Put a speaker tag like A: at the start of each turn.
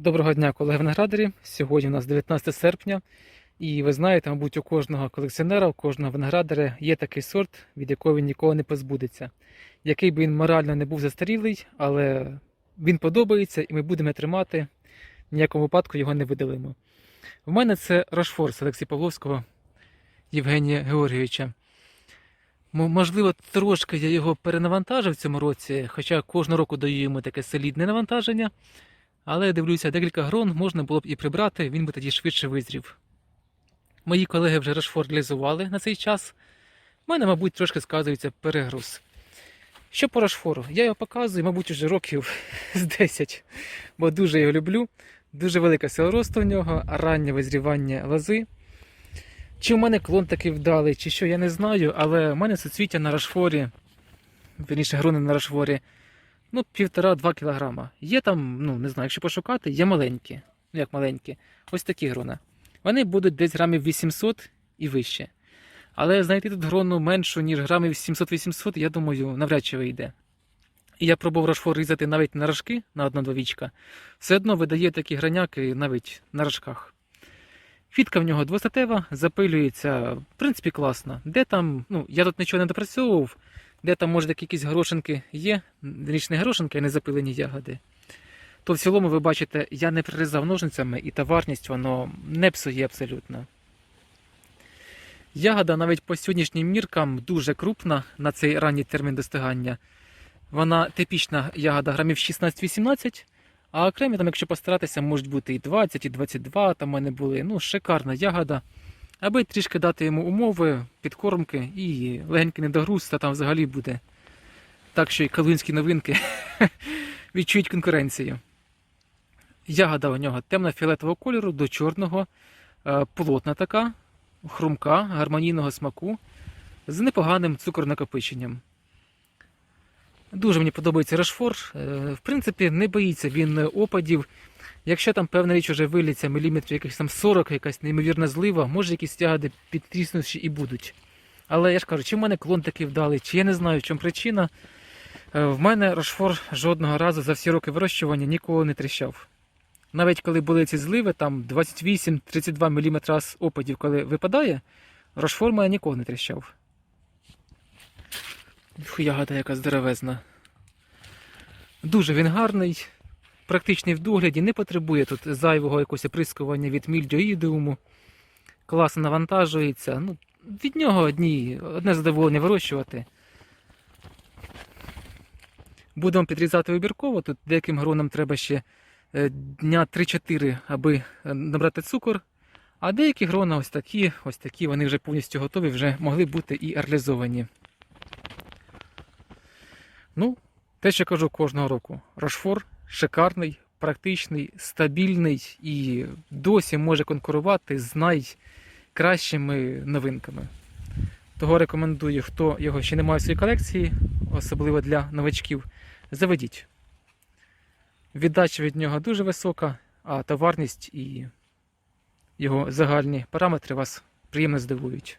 A: Доброго дня, колеги виноградарі. Сьогодні у нас 19 серпня, і ви знаєте, мабуть, у кожного колекціонера, у кожного виноградаря є такий сорт, від якого він ніколи не позбудеться. Який би він морально не був застарілий, але він подобається і ми будемо тримати, в ніякому випадку його не видалимо. В мене це Рошфор з Олексія Павловського Євгенія Георгійовича. Можливо, трошки я його перенавантажив в цьому році, хоча кожного року даю йому таке солідне навантаження. Але дивлюся, декілька грон можна було б і прибрати, він би тоді швидше визрів. Мої колеги вже рашфордилізували на цей час. У мене, мабуть, трошки сказується перегруз. Що по Рашфору? Я його показую, мабуть, уже років з 10, бо дуже його люблю. Дуже велика сила росту в нього, раннє визрівання лози. Чи в мене клон такий вдалий, чи що, я не знаю, але в мене суцвіття на Рашфорі, вірніше, грони на Рашфорі, ну, півтора-два кілограма. Є там, ну не знаю, якщо пошукати, є маленькі. Ну як маленькі, ось такі грона. Вони будуть десь грамів 800 і вище. Але знайти тут грону меншу, ніж грамів 700-800, я думаю, навряд чи вийде. І я пробував рашфор різати навіть на рожки на одна-два вічка. Все одно видає такі граняки навіть на рожках. Квітка в нього двостатева, запилюється, в принципі, класно. Де там, ну, я тут нічого не допрацьовував, де там, може, якісь горошинки є, річні горошинки, а не запилені ягоди. То в цілому, ви бачите, я не прирізав ножницями і товарність воно не псує абсолютно. Ягода навіть по сьогоднішнім міркам дуже крупна на цей ранній термін достигання. Вона типічна ягода грамів 16-18, а окремі, там, якщо постаратися, можуть бути і 20, і 22, там в мене були. Ну, шикарна ягода. Аби трішки дати йому умови, підкормки і легенький недогруз, та там взагалі буде. Так що і калинські новинки відчують конкуренцію. Ягода у нього темно-фіолетового кольору до чорного, е, плотна така, хрумка, гармонійного смаку, з непоганим цукорнакопиченням. Дуже мені подобається Рашфор. Е, В принципі, не боїться він опадів. Якщо там певна річ вже виліться міліметрів якихось там 40, якась неймовірна злива, може якісь ягоди підтріснувші і будуть. Але я ж кажу, чи в мене клон такий вдалий, чи я не знаю, в чому причина. Е, В мене Рошфор жодного разу за всі роки вирощування ніколи не тріщав. Навіть коли були ці зливи, там 28-32 мм опадів, коли випадає, Рошфор мене ніколи не тріщав. Фу, ягода яка здоровезна. Дуже він гарний, практичний в догляді, не потребує тут зайвого якогось оприскування від мільдіоїдеуму. Класно навантажується. Ну, від нього одні, одне задоволення вирощувати. Будемо підрізати вибірково. Тут деяким гронам треба ще е, дня 3-4, аби е, набрати цукор. А деякі грона ось такі, ось такі, вони вже повністю готові, вже могли бути і реалізовані. Ну, те, що кажу кожного року. Рошфор шикарний, практичний, стабільний і досі може конкурувати з найкращими новинками. Того рекомендую, хто його ще не має в своїй колекції, особливо для новачків, заведіть. Віддача від нього дуже висока, а товарність і його загальні параметри вас приємно здивують.